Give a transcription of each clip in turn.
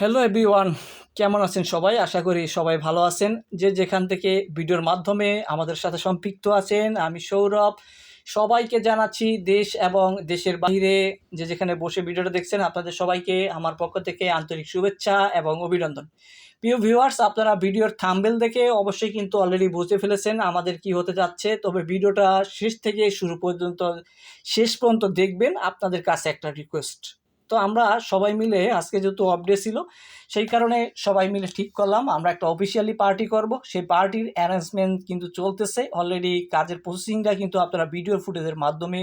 Hello everyone কেমন আছেন সবাই? আশা করি সবাই ভালো আছেন। যে যেখান থেকে ভিডিওর মাধ্যমে আমাদের সাথে সম্পৃক্ত আছেন, আমি সৌরভ। সবাইকে জানাচ্ছি দেশ এবং দেশের বাইরে যে যেখানে বসে ভিডিওটা দেখছেন, আপনাদের সবাইকে আমার পক্ষ থেকে আন্তরিক শুভেচ্ছা এবং অভিনন্দন। প্রিয় ভিউয়ার্স আপনারা ভিডিওর থাম্বেল দেখে অবশ্যই কিন্তু অলরেডি বুঝে ফেলেছেন আমাদের কি হতে যাচ্ছে। তবে ভিডিওটা শেষ থেকে শুরু পর্যন্ত, শেষ পর্যন্ত দেখবেন। আপনাদের কাছে একটা রিকোয়েস্ট তো আমরা সবাই মিলে, আজকে যেহেতু অফডে ছিল, সেই কারণে সবাই মিলে ঠিক করলাম। আমরা একটা অফিসিয়ালি পার্টি করব। সেই পার্টির অ্যারেঞ্জমেন্ট কিন্তু চলতেছে। অলরেডি কাজের প্রসেসিংটা কিন্তু আপনারা ভিডিও ফুটেজের মাধ্যমে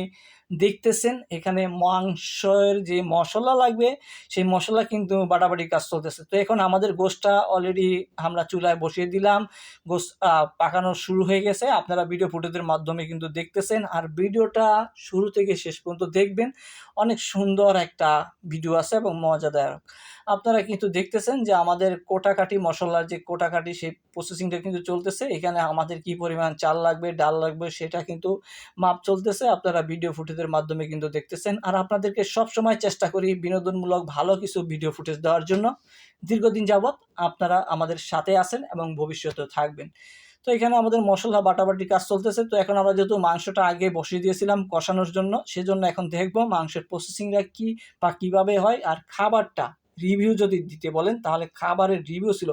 দেখতেছেন, এখানে মাংসের যে মশলা লাগবে, সেই মশলা কিন্তু বাটাবাটি কাজ চলতেছে। তো এখন আমাদের গোষ্ঠটা অলরেডি আমরা চুলায় বসিয়ে দিলাম। গোস পাকানো শুরু হয়ে গেছে। আপনারা ভিডিও ফুটেজের মাধ্যমে কিন্তু দেখতেছেন। আর ভিডিওটা শুরু থেকে শেষ পর্যন্ত দেখবেন। অনেক সুন্দর একটা ভিডিও আছে এবং মজাদায়ক আপনারা কিন্তু দেখতেছেন যে আমাদের কোটাকাটি মশলার যে কোটাকাটি সেই প্রসেসিংটা কিন্তু চলতেছে। এখানে আমাদের কি পরিমাণ চাল লাগবে, ডাল লাগবে, সেটা কিন্তু মাপ চলতেছে। আপনারা ভিডিও ফুটেজের মাধ্যমে কিন্তু দেখতেছেন। আর আপনাদেরকে সব সময় চেষ্টা করি বিনোদনমূলক ভালো কিছু ভিডিও ফুটেজ দেওয়ার জন্য। দীর্ঘদিন যাবৎ আপনারা আমাদের সাথে আছেন এবং ভবিষ্যতেও থাকবেন। তো এখানে আমাদের মশলা বাটাবাটি কাজ চলতেছে। তো এখন আমরা যেহেতু মাংসটা আগে বসিয়ে দিয়েছিলাম কষানোর জন্য, সেজন্য এখন দেখব মাংসের প্রসেসিংটা কি বা কীভাবে হয় আর খাবারটা রিভিউ যদি দিতে বলেন, তাহলে খাবারের রিভিউ ছিল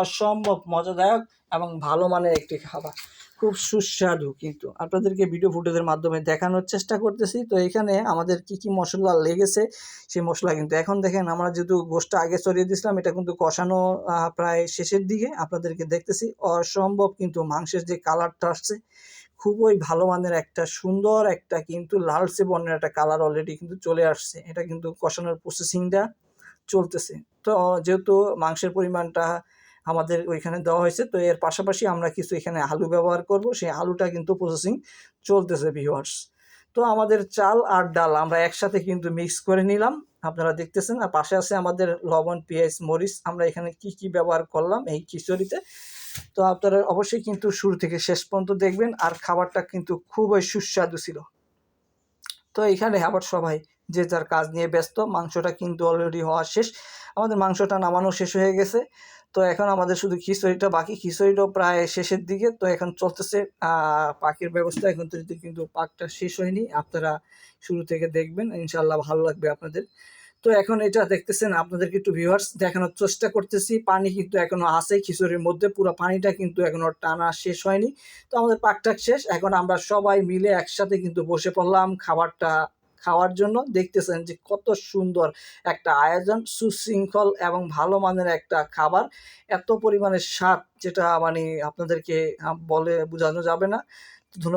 অসম্ভব মজাদায়ক এবং ভালো মানের একটি খাবার। খুব সুস্বাদু কিন্তু। আপনাদেরকে ভিডিও ফুটেজের মাধ্যমে দেখানোর চেষ্টা করতেছি। তো এখানে আমাদের কি কি মশলা লেগেছে, সেই মশলা কিন্তু এখন দেখেন আমরা যেহেতু গোষ্ঠটা আগে সরিয়ে দিয়েছিলাম, এটা কিন্তু কষানো প্রায় শেষের দিকে আপনাদেরকে দেখতেছি। অসম্ভব কিন্তু মাংসের যে কালারটা আসছে, খুবই ভালো মানের একটা, সুন্দর একটা কিন্তু লালচে বর্ণের একটা কালার অলরেডি কিন্তু চলে আসছে। এটা কিন্তু কষানোর প্রসেসিংটা চলতেছে। তো যেহেতু মাংসের পরিমাণটা আমাদের ওইখানে দেওয়া হয়েছে। তো এর পাশাপাশি আমরা কিছু এখানে আলু ব্যবহার করব। সেই আলুটা কিন্তু প্রসেসিং চলতেছে ভিওয়ার্স তো আমাদের চাল আর ডাল আমরা একসাথে কিন্তু মিক্স করে নিলাম। আপনারা দেখতেছেন, আর পাশে আছে আমাদের লবণ, পেঁয়াজ, মরিচ। আমরা এখানে কি কি ব্যবহার করলাম এই খিচুড়িতে? তো আপনারা অবশ্যই কিন্তু শুরু থেকে শেষ পর্যন্ত দেখবেন, আর খাবারটা কিন্তু খুবই সুস্বাদু ছিল। তো এখানে আবার সবাই যে যার কাজ নিয়ে ব্যস্ত, মাংসটা কিন্তু অলরেডি হওয়া শেষ। আমাদের মাংসটা নামানো শেষ হয়ে গেছে। তো এখন আমাদের শুধু খিচুড়িটা বাকি, খিচুড়িটাও প্রায় শেষের দিকে। তো এখন চলতেছে পাখির ব্যবস্থা। এখন তো কিন্তু পাকটা শেষ হয়নি, আপনারা শুরু থেকে দেখবেন। ইনশাল্লাহ ভালো লাগবে আপনাদের। তো এখন এটা দেখতেছেন, আপনাদেরকে একটু ভিউয়ার্স দেখানোর চেষ্টা করতেছি। পানি কিন্তু এখনও আছে, খিচুড়ির মধ্যে। পুরো পানিটা কিন্তু এখনও টানা শেষ হয়নি। তো আমাদের পাকটাক শেষ। এখন আমরা সবাই মিলে একসাথে কিন্তু বসে পড়লাম, খাবারটা খাওয়ার জন্য দেখতেছেন যে কত সুন্দর একটা আয়োজন, সুশৃঙ্খল এবং ভালো মানের একটা খাবার। এত পরিমাণে স্বাদ যেটা মানে আপনাদেরকে বলে বোঝানো যাবে না। ধন্যবাদ।